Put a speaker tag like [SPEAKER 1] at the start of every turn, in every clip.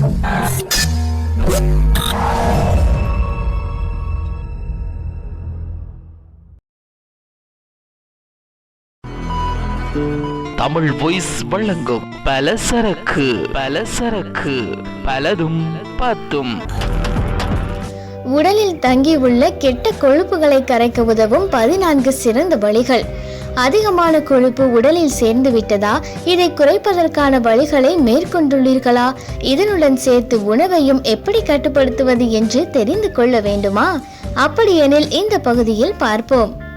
[SPEAKER 1] Tamil voice வழங்கும் பலசரக்கு பலசரக்கு பலதும் பத்தும்
[SPEAKER 2] உடலில் தங்கியுள்ள கெட்ட கொழுப்புகளை கரைக்க உதவும் பதினான்கு சிறந்த வழிகள். அதிகமான கொழுப்பு உடலில் சேர்ந்து விட்டதா? இதை குறைப்பதற்கான வழிகளை மேற்கொண்டுள்ளீர்களா? இதனுடன் சேர்த்து உணவையும் எப்படி கட்டுப்படுத்துவது என்று தெரிந்து கொள்ள வேண்டுமா? அப்படியெனில் இந்த பகுதியில் பார்ப்போம்.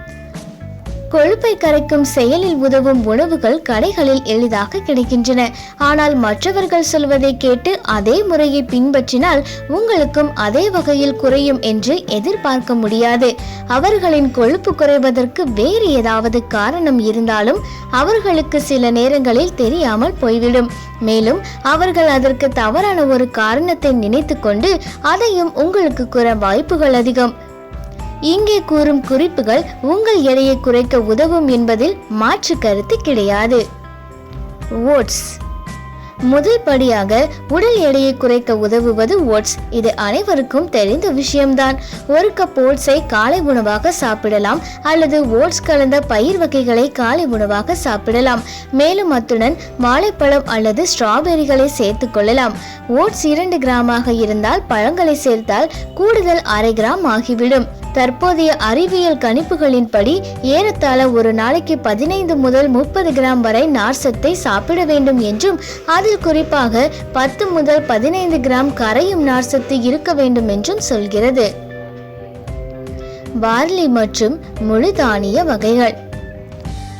[SPEAKER 2] கொழுப்பை கரைக்கும் செயலில் உதவும் உணவுகள் கடைகளில் எளிதாக கிடைக்கின்றன. ஆனால் மற்றவர்கள் சொல்வதை கேட்டு அதே முறையை பின்பற்றினால் உங்களுக்கும் அதே வகையில் குறையும் என்று எதிர்பார்க்க முடியாது. அவர்களின் கொழுப்பு குறைவதற்கு வேறு ஏதாவது காரணம் இருந்தாலும் அவர்களுக்கு சில நேரங்களில் தெரியாமல் போய்விடும். மேலும் அவர்கள் அதற்கு தவறான ஒரு காரணத்தை நினைத்துக்கொண்டு அதையும் உங்களுக்கு கூற வாய்ப்புகள் அதிகம். இங்கே கூறும் குறிப்புகள் உங்கள் எடையை குறைக்க உதவும் என்பதில் மாற்று கருத்து கிடையாது. ஓட்ஸ் முதல் படியாக உடல் எடையை குறைக்க உதவுவது ஓட்ஸ் இது அனைவருக்கும் தெரிந்த விஷயம்தான். ஒரு கப் ஓட்ஸை காலை உணவாக சாப்பிடலாம் அல்லது ஓட்ஸ் கலந்த பயிர் வகைகளை காலை உணவாக சாப்பிடலாம். மேலும் அத்துடன் வாழைப்பழம் அல்லது ஸ்ட்ராபெரிகளை சேர்த்து கொள்ளலாம். ஓட்ஸ் இரண்டு கிராமாக இருந்தால் பழங்களை சேர்த்தால் கூடுதல் அரை கிராம் ஆகிவிடும். தற்போதைய அறிவியல் கணிப்புகளின்படி ஏறத்தாழ ஒரு நாளைக்கு பதினைந்து முதல் முப்பது கிராம் வரை நார்சத்தை சாப்பிட வேண்டும் என்றும் அதில் குறிப்பாக பத்து முதல் பதினைந்து கிராம் கரையும் நார்சத்து இருக்க வேண்டும் என்றும் சொல்கிறது. பார்லி மற்றும் முழு தானிய வகைகள்.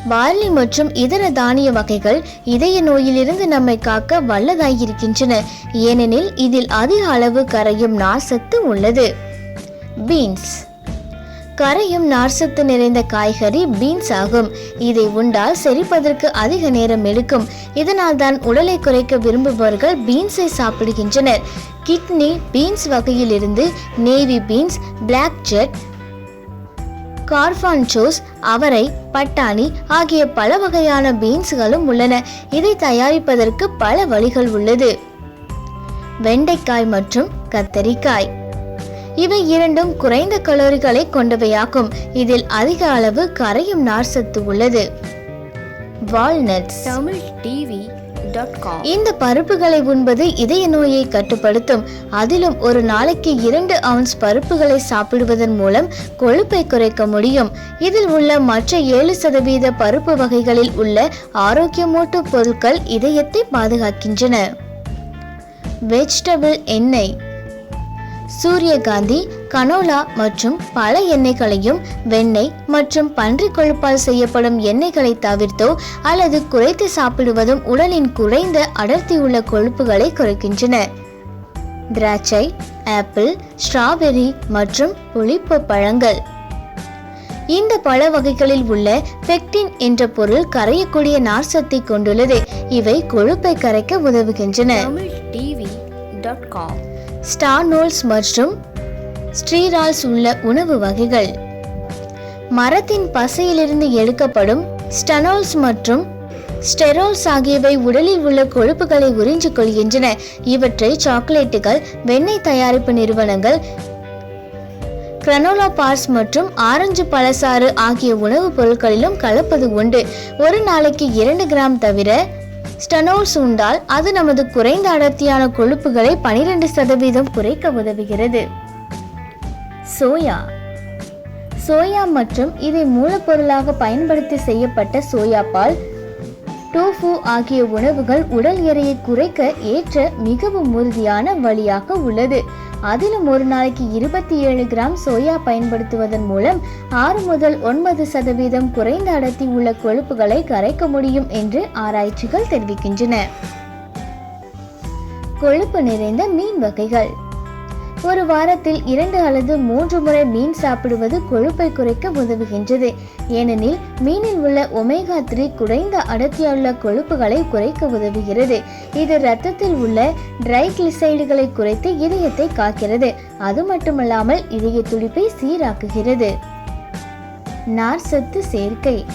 [SPEAKER 2] பார்லி மற்றும் இதர தானிய வகைகள் இதய நோயிலிருந்து நம்மை காக்க வல்லதாயிருக்கின்றன. ஏனெனில் இதில் அதிக அளவு கரையும் நார்சத்து உள்ளது. பீன்ஸ். கரையும் நார்சத்து நிறைந்த காய்கறி பீன்ஸ் ஆகும். இதை உண்டால் செரிப்பதற்கு அதிக நேரம் எடுக்கும். இதனால் தான் உடலை குறைக்க விரும்புபவர்கள் பீன்ஸை சாப்பிடுகின்றனர். Kidney beans வகையிலிருந்து navy beans black jet garbanzos அவரை பட்டாணி ஆகிய பல வகையான பீன்ஸ்களும் உள்ளன. இதை தயாரிப்பதற்கு பல வழிகள் உள்ளது. வெண்டைக்காய் மற்றும் கத்தரிக்காய். இவை இரண்டும் குறைந்த கலோரிகளை கொண்டவையாகும். இதில் அதிக அளவு கரையும் நார்சத்து உள்ளது. வால்நட்ஸ்.
[SPEAKER 3] தமிழ் டிவி
[SPEAKER 2] இந்த பருப்புகளை உண்பது இதய நோயை கட்டுப்படுத்தும். அதிலும் ஒரு நாளைக்கு இரண்டு அவுன்ஸ் பருப்புகளை சாப்பிடுவதன் மூலம் கொழுப்பை குறைக்க முடியும். இதில் உள்ள மற்ற ஏழு சதவீத பருப்பு வகைகளில் உள்ள ஆரோக்கியமூட்டு பொருட்கள் இதயத்தை பாதுகாக்கின்றன. வெஜிடபிள் எண்ணெய். சூரியகாந்தி கனோலா மற்றும் பல எண்ணெய்களையும் வெண்ணெய் மற்றும் பன்றி கொழுப்பால் செய்யப்படும் எண்ணெய்களை தவிர்த்தோ அல்லது குறைத்து சாப்பிடுவதும் உடலின் குறைந்த அடர்த்தியுள்ள கொழுப்புகளை குறைக்கின்றன. திராட்சை ஆப்பிள் ஸ்ட்ராபெர்ரி மற்றும் புளிப்பு பழங்கள். இந்த பழ வகைகளில் உள்ள பெக்டின் என்ற பொருள் கரையக்கூடிய நார்சத்தை கொண்டுள்ளது. இவை கொழுப்பை கரைக்க உதவுகின்றன. ஸ்டார்னோல்ஸ் மற்றும் ஸ்ட்ரீரால்ஸ் உள்ள உணவு வகைகள். மரத்தின் பசையிலிருந்து எடுக்கப்படும் ஸ்டனோல்ஸ் மற்றும் ஸ்டெரோல்ஸ் ஆகியவை உடலில் உள்ள கொழுப்புகளை உறிஞ்சிக் கொள்கின்றன. இவற்றை சாக்லேட்டுகள் வெண்ணெய் தயாரிப்பு நிறுவனங்கள் கிரனோலா பார்ஸ் மற்றும் ஆரஞ்சு பழசாறு ஆகிய உணவுப் பொருட்களிலும் கலப்பது உண்டு. ஒரு நாளைக்கு இரண்டு கிராம் தவிர ஸ்டனோல்ஸ் உண்டால் அது நமது குறைந்த அடர்த்தியான கொழுப்புகளை பனிரெண்டு சதவீதம் குறைக்க உதவுகிறது. சோயா. சோயா மற்றும் இதை மூலப்பொருளாக பயன்படுத்தி செய்யப்பட்ட சோயா பால் டோஃபு ஆகிய உணவுகள் உடல் எடையை குறைக்க ஏற்ற மிகவும் உறுதியான வழியாக உள்ளது. அதிலும் ஒரு நாளைக்கு இருபத்தி ஏழு கிராம் சோயா பயன்படுத்துவதன் மூலம் ஆறு முதல் ஒன்பது சதவீதம் குறைந்த அடர்த்தி உள்ள கொழுப்புகளை கரைக்க முடியும் என்று ஆராய்ச்சிகள் தெரிவிக்கின்றன. கொழுப்பு நிறைந்த மீன் வகைகள். ஒரு வாரத்தில் இரண்டு அல்லது மூன்று முறை மீன் சாப்பிடுவது கொழுப்பை குறைக்க உதவுகின்றது. ஏனெனில் மீனில் உள்ள ஒமேகா த்ரீ குறைந்த அடர்த்தியுள்ள கொழுப்புகளை குறைக்க உதவுகிறது. இது இரத்தத்தில் உள்ள ட்ரைகிளிசைடுகளை குறைத்து இதயத்தை காக்கிறது. அது மட்டுமல்லாமல் இதய துடிப்பை சீராக்குகிறது. நார்சத்து சேர்க்கை.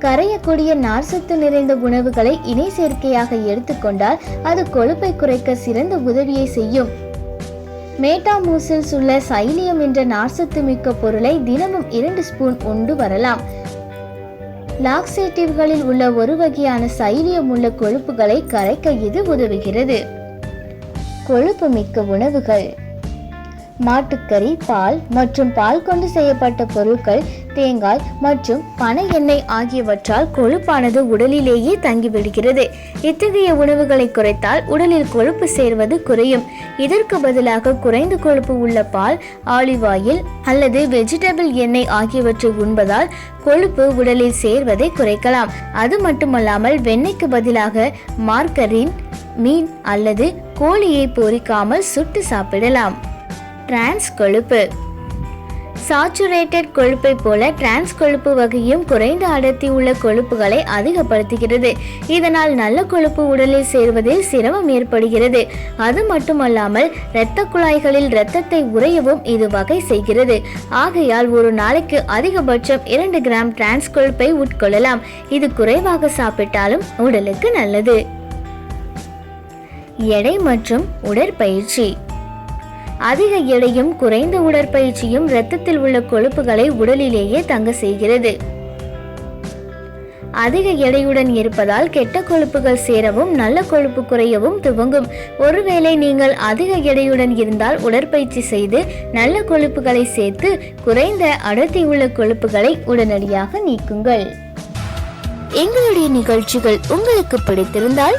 [SPEAKER 2] கரையக்கூடிய நார்சத்து நிறைந்த உணவுகளை இணை சேர்க்கையாக எடுத்துக்கொண்டால் அது கொழுப்பை குறைக்க சிறந்த உதவியை செய்யும். மேட்டாமூசில்ஸ் உள்ள சைலியம் என்ற நார்சத்து மிக்க பொருளை தினமும் இரண்டு ஸ்பூன் உண்டு வரலாம். லாக்ஸேட்டிவ்களில் உள்ள ஒரு வகையான சைலியம் உள்ள கொழுப்புகளை கரைக்க இது உதவுகிறது. கொழுப்பு மிக்க உணவுகள். மாட்டுக்கறி பால் மற்றும் பால் கொண்டு செய்யப்பட்ட பொருட்கள் தேங்காய் மற்றும் பனை எண்ணெய் ஆகியவற்றால் கொழுப்பானது உடலிலேயே தங்கிவிடுகிறது. இத்தகைய உணவுகளை குறைத்தால் உடலில் கொழுப்பு சேர்வது குறையும். இதற்கு பதிலாக குறைந்த கொழுப்பு உள்ள பால் ஆலிவ் ஆயில் அல்லது வெஜிடபிள் எண்ணெய் ஆகியவற்றை உண்பதால் கொழுப்பு உடலில் சேர்வதை குறைக்கலாம். அது மட்டுமல்லாமல் வெண்ணெய்க்கு பதிலாக மார்கரின் மீன் அல்லது கோழியை பொரிக்காமல் சுட்டு சாப்பிடலாம். டிரான்ஸ் கொழுப்பு. சாச்சுரேட்டட் கொழுப்பை போல டிரான்ஸ் கொழுப்பு வகையும் குறைந்த அடர்த்தி உள்ள கொழுப்புகளை அதிகப்படுத்துகிறது. இதனால் நல்ல கொழுப்பு உடலில் சேர்வதில் சிரமம் ஏற்படுகிறது. அது மட்டுமல்லாமல் இரத்த குழாய்களில் இரத்தத்தை உறையவும் இது வகை செய்கிறது. ஆகையால் ஒரு நாளைக்கு அதிகபட்சம் இரண்டு கிராம் டிரான்ஸ் கொழுப்பை உட்கொள்ளலாம். இது குறைவாக சாப்பிட்டாலும் உடலுக்கு நல்லது. எடை மற்றும் உடற்பயிற்சி. அதிக எடையும் குறைந்த உடற்பயிற்சியும் இரத்தத்தில் உள்ள கொழுப்புகளை உடலிலேயே தங்க செய்கிறது. அதிக எடையுடன் இருப்பதால் கெட்ட கொழுப்புகள் சேரவும் நல்ல கொழுப்பு குறையவும் துவங்கும். ஒருவேளை நீங்கள் அதிக எடையுடன் இருந்தால் உடற்பயிற்சி செய்து நல்ல கொழுப்புகளை சேர்த்து குறைந்த அடர்த்தி உள்ள கொழுப்புகளை உடனடியாக நீக்குங்கள். எங்களுடைய நிகழ்ச்சிகள் உங்களுக்கு பிடித்திருந்தால்